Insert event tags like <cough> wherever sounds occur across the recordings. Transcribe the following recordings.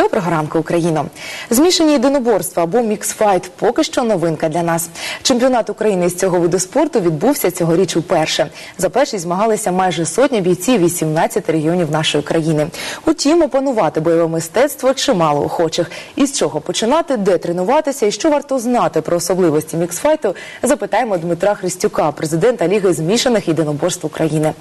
Доброго ранку, Україно! Змішані єдиноборства або міксфайт поки що новинка для нас. Чемпіонат України з цього виду спорту відбувся цьогоріч уперше. За першість змагалися майже сотня бійців 18 регіонів нашої країни. Утім, опанувати бойове мистецтво чимало охочих. Із чого починати, де тренуватися і що варто знати про особливості міксфайту, запитаємо Дмитра Христюка, президента Ліги змішаних єдиноборств України.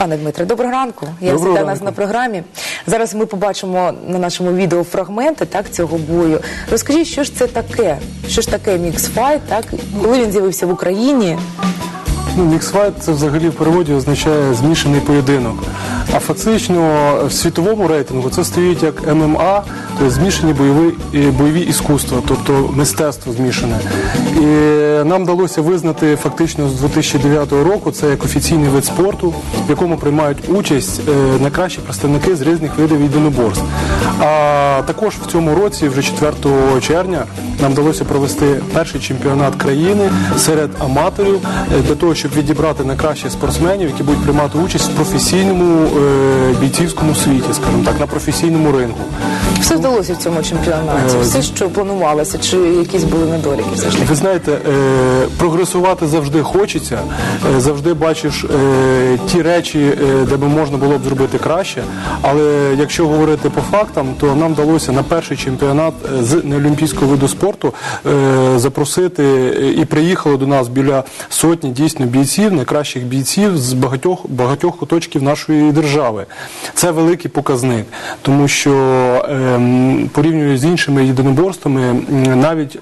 Пане Дмитре, доброго ранку. Я Доброго вітаю нас на програмі. Зараз ми побачимо на нашому відео фрагменти так цього бою. Розкажіть, що ж це таке? Що ж таке міксфайт? Так коли він з'явився в Україні? Ну, міксфайт це взагалі в переводі означає змішаний поєдинок. А фактично в світовому рейтингу це стоїть як ММА, тобто змішані бойові, бойові іскусства, тобто мистецтво змішане. І нам вдалося визнати фактично з 2009 року це як офіційний вид спорту, в якому приймають участь е, найкращі представники з різних видів єдиноборств. А також в цьому році, вже 4 червня, нам вдалося провести перший чемпіонат країни серед аматорів е, для того, щоб відібрати найкращих спортсменів, які будуть приймати участь в професійному е, бійцівському світі, скажімо так, на професійному ринку. Все вдалося в цьому чемпіонаті? Е, Все, що планувалося, чи якісь були недоліки? Все ж таки? Ви знаєте, е, прогресувати завжди хочеться, е, завжди бачиш ті речі, де би можна було б зробити краще. Але якщо говорити по фактам, то нам вдалося на перший чемпіонат з неолімпійського виду спорту запросити і приїхало до нас біля сотні дійсно бійців, найкращих бійців з багатьох багатьох куточків нашої держави. Це великий показник, тому що порівнюю з іншими єдиноборствами, навіть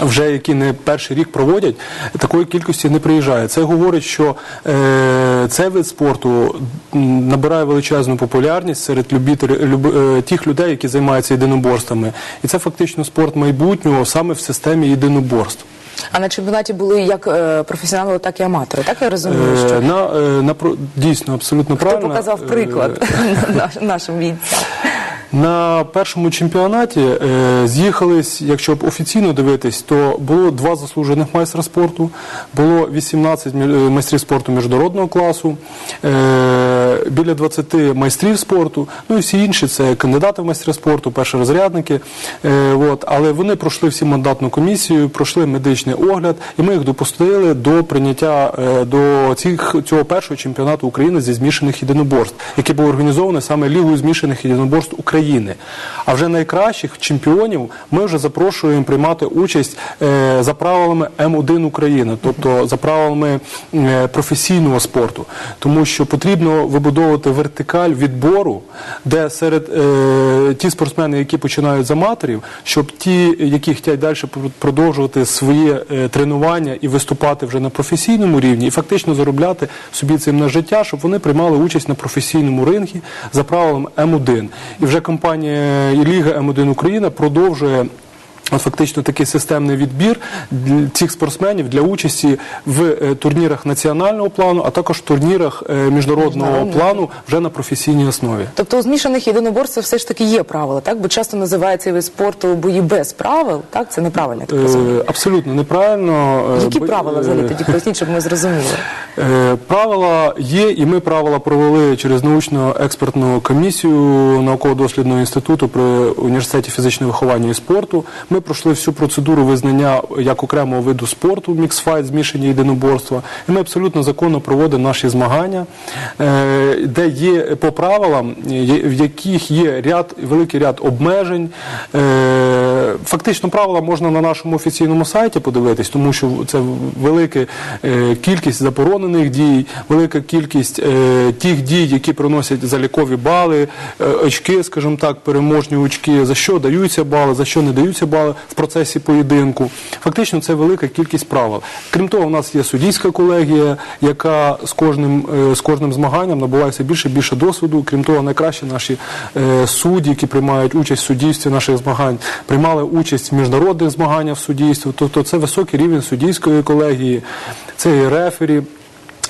вже які не перший рік проводять, такої кількості не приїжджає. Це говорить, що е, цей вид спорту набирає величезну популярність серед любітелів люб, е, тих людей, які займаються єдиноборствами. І це фактично спорт майбутнього саме в системі єдиноборств. А на чемпіонаті були як е, професіонали, так і аматори. Так я розумію, Е, що на, е, на, про- дійсно, абсолютно хто правильно. показав Е, приклад наш- нашим бійцям? На першому чемпіонаті е, з'їхались, якщо б офіційно дивитись, то було два заслужених майстра спорту, було 18 мі- е, майстрів спорту міжнародного класу, е, біля 20 майстрів спорту, ну і всі інші це кандидати в майстри спорту, першорозрядники. Е, от, але вони пройшли всі мандатну комісію, пройшли медичний огляд, і ми їх допустили до прийняття е, до цих, цього першого чемпіонату України зі змішаних єдиноборств, який був організований саме Лігою змішаних єдиноборств України. А вже найкращих чемпіонів ми вже запрошуємо приймати участь е, за правилами М1 України, тобто за правилами професійного спорту, тому що потрібно вибудовувати вертикаль відбору, де серед е, ті спортсмени, які починають з аматорів, щоб ті, які хочуть далі продовжувати своє е, тренування і виступати вже на професійному рівні, і фактично заробляти собі цим на життя, щоб вони приймали участь на професійному ринку за правилами М1. І вже компанія і Ліга М1 Україна продовжує. Фактично такий системний відбір цих спортсменів для участі в е, турнірах національного плану, а також турнірах е, міжнародного плану вже на професійній основі. Тобто у змішаних єдиноборствах все ж таки є правила, так? Бо часто називають цей вид спорту бої без правил, так? Це неправильно, так розумію. Е, Абсолютно неправильно. Які бо- правила взагалі тоді поясніть, щоб ми зрозуміли? <laughs> Правила є, і ми правила провели через научно-експертну комісію науково-дослідного інституту при університеті фізичного виховання і спорту. Ми пройшли всю процедуру визнання як окремого виду спорту міксфайт, змішані єдиноборства. І ми абсолютно законно проводимо наші змагання, е, де є по правилам, в яких є ряд великий ряд обмежень. Е, Фактично, правила можна на нашому офіційному сайті подивитись, тому що це велика е, кількість заборонених дій, велика кількість е, тих дій, які приносять залікові бали, очки, скажімо так, переможні очки, за що даються бали, за що не даються бали в процесі поєдинку. Фактично, це велика кількість правил. Крім того, у нас є суддійська колегія, яка з кожним, з кожним змаганням набуває все більше і більше досвіду. Крім того, найкращі наші судді, які приймають участь в суддівстві наших змагань, приймали участь в міжнародних змаганнях в суддівстві. Тобто це високий рівень суддійської колегії, це і рефері.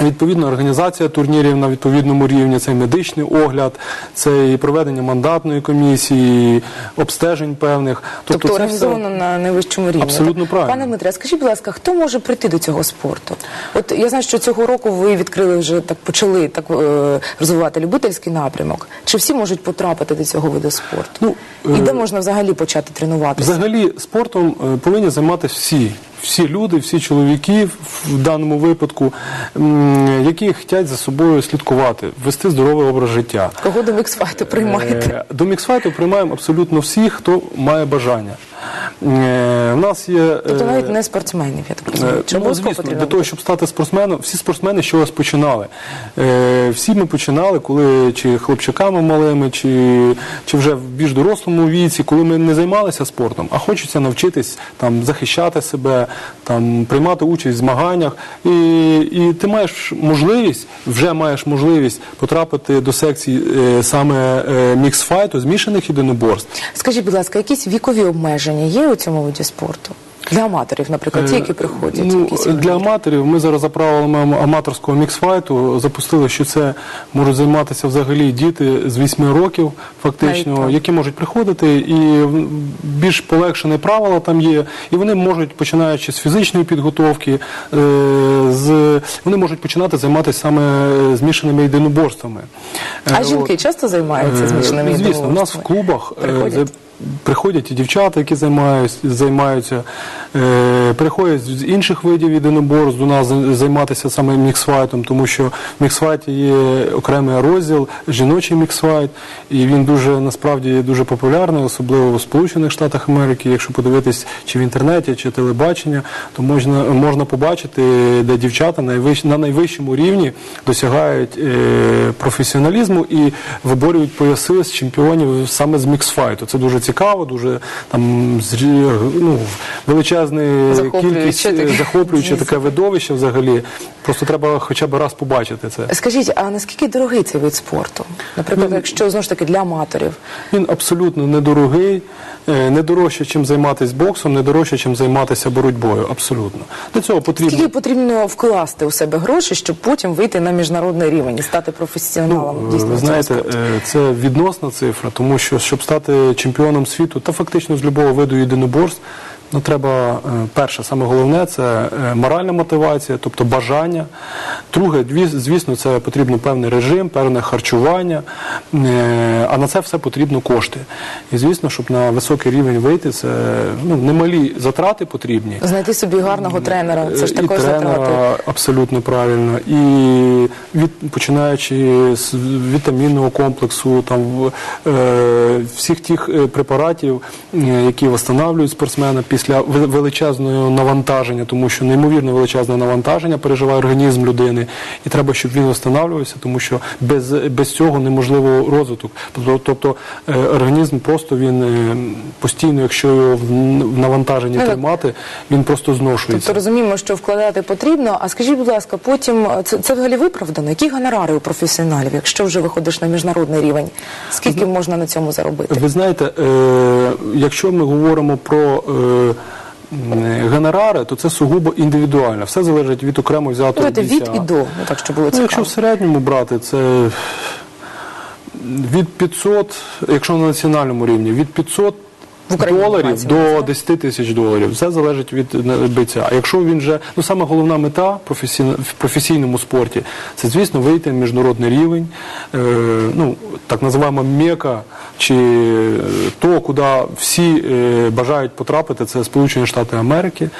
Відповідно, організація турнірів на відповідному рівні, це і медичний огляд, це і проведення мандатної комісії, обстежень певних. Тобто, це організовано на найвищому рівні. Абсолютно Так. правильно. Пане Дмитре, скажіть, будь ласка, хто може прийти до цього спорту? От я знаю, що цього року ви відкрили вже так, почали так е, розвивати любительський напрямок. Чи всі можуть потрапити до цього виду спорту? Ну, І е, де можна взагалі почати тренуватися? Взагалі спортом е, повинні займатися всі. Всі люди, всі чоловіки в даному випадку, які хочуть за собою слідкувати, вести здоровий образ життя. Кого до міксфайту приймаєте? Е, До міксфайту приймаємо абсолютно всіх, хто має бажання. Е, У нас є Тобто е, навіть не спортсменів, я так Е, розумію. Чи Ну, звісно, для того, щоб стати спортсменом, всі спортсмени з чогось починали. Е, всі ми починали, коли чи хлопчаками малими, чи, чи вже в більш дорослому віці, коли ми не займалися спортом, а хочеться навчитись там, захищати себе, там, приймати участь в змаганнях. І, і ти маєш можливість, вже маєш можливість потрапити до секції е, саме е, міксфайту, змішаних єдиноборств. Скажіть, будь ласка, якісь вікові обмеження є у цьому виді спорту? Для аматорів, наприклад, ті, які приходять. Ну, для аматорів ми зараз за правилами аматорського міксфайту запустили, що це можуть займатися взагалі діти з 8 років, фактично, які можуть приходити, і більш полегшені правила там є, і вони можуть, починаючи з фізичної підготовки, е, з вони можуть починати займатися саме е, змішаними єдиноборствами. Е, А от. жінки часто займаються Е, змішаними Звісно, у нас в клубах е, Приходять? Приходять і дівчата, які займаються, е, приходять з інших видів єдиноборств до нас займатися саме міксфайтом, тому що в міксфайті є окремий розділ, жіночий міксфайт, і він дуже насправді дуже популярний, особливо в Сполучених Штатах Америки. Якщо подивитись чи в інтернеті, чи телебачення, то можна, можна побачити, де дівчата найвищ, на найвищому рівні досягають е, професіоналізму і виборюють пояси з чемпіонів саме з міксфайту. Це дуже цікаво, дуже там ну, величезна кількість е, захоплююче таке видовище взагалі. Просто треба хоча б раз побачити це. Скажіть, а наскільки дорогий цей вид спорту? Наприклад, якщо знову ж таки для аматорів. Він абсолютно недорогий, е, не дорожче, чим займатися боксом, не дорожче, чим займатися боротьбою. Абсолютно. Для цього потрібно. Скільки потрібно вкласти у себе гроші, щоб потім вийти на міжнародний рівень і стати професіоналом? Ну, дійсно ви знаєте, е, це відносна цифра, тому що щоб стати чемпіоном світу, та фактично з любого виду єдиноборств, ну треба е, перше, саме головне це е, моральна мотивація, тобто бажання. Друге, звісно, це потрібно певний режим, певне харчування, е, а на це все потрібно кошти. І звісно, щоб на високий рівень вийти, це ну, немалі затрати потрібні. Знайти собі гарного тренера. Це ж також тренера, затрати. абсолютно правильно. І від починаючи з вітамінного комплексу, там е, всіх тих препаратів, які встановлюють спортсмена після ве- величезного навантаження, тому що неймовірно величезне навантаження переживає організм людини, і треба, щоб він встановлювався, тому що без, без цього неможливо розвиток. Тобто, тобто е, організм просто він е, постійно, якщо його в навантаженні Ну, тримати, він просто зношується. Тобто розуміємо, що вкладати потрібно. А скажіть, будь ласка, потім е, це, це взагалі виправдано? Які гонорари у професіоналів, якщо вже виходиш на міжнародний рівень? Скільки можна на цьому заробити? Ви знаєте, е, якщо ми говоримо про е, гонорари, то це сугубо індивідуально. Все залежить від окремо взятого Давайте від і до, так щоб було Ну, якщо в середньому брати, це від 500, якщо на національному рівні, від 500 В Україні доларів до 10 тисяч доларів. Все залежить від е, бійця. А якщо він вже, ну саме головна мета професійно- в професійному спорті, це звісно вийти на міжнародний рівень, е, ну так називаємо мека, чи е, то, куди всі е, бажають потрапити, це Сполучені Штати Америки.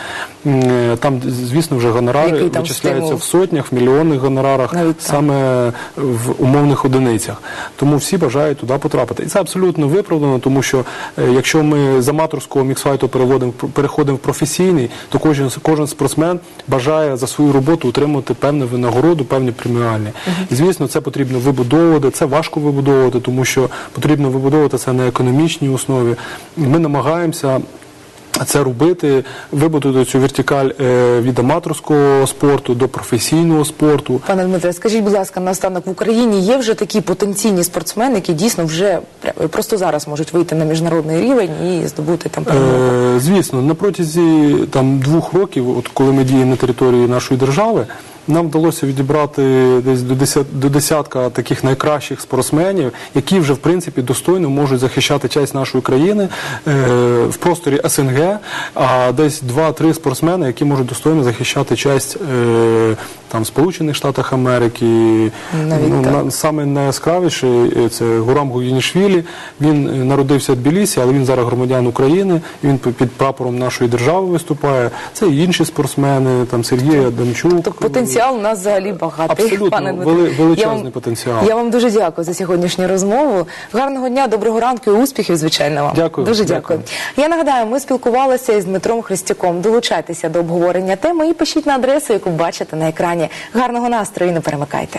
Е, Там, звісно, вже гонорари вичисляються в сотнях, в мільйонних гонорарах, Навіть саме в умовних одиницях. Тому всі бажають туди потрапити. І це абсолютно виправдано, тому що е, якщо ми з аматорського міксфайту переводимо переходимо в професійний, то кожен кожен спортсмен бажає за свою роботу отримати певну винагороду, певні преміальні. І звісно, це потрібно вибудовувати. Це важко вибудовувати, тому що потрібно вибудовувати це на економічній основі. Ми намагаємося. Це робити, вибудувати цю вертикаль е, від аматорського спорту до професійного спорту. Пане Дмитре, скажіть, будь ласка, наостанок в Україні є вже такі потенційні спортсмени, які дійсно вже просто зараз можуть вийти на міжнародний рівень і здобути там перемогу? Е, звісно, на протязі там двох років, от коли ми діємо на території нашої держави, нам вдалося відібрати десь до десят, до десятка таких найкращих спортсменів, які вже в принципі достойно можуть захищати честь нашої країни е, в просторі СНГ. А десь два-три спортсмени, які можуть достойно захищати честь е, там Сполучених Штатах Америки. Навіть ну, так. на- саме найяскравіший е, це Гурам Гугінішвілі. Він е, народився в Тбілісі, але він зараз громадян України. Він під прапором нашої держави виступає. Це і інші спортсмени, там Сергій Адамчук. Тобто потенціал у нас взагалі багатий. Абсолютно, пане вели- величезний Я вам- потенціал. Я вам дуже дякую за сьогоднішню розмову. Гарного дня, доброго ранку і успіхів, звичайно вам. Дякую, Дуже дякую. дякую. Я нагадаю, ми спілкувалися із Дмитром Христюком. Долучайтеся до обговорення теми і пишіть на адресу, яку бачите на екрані. Гарного настрою і не перемикайте.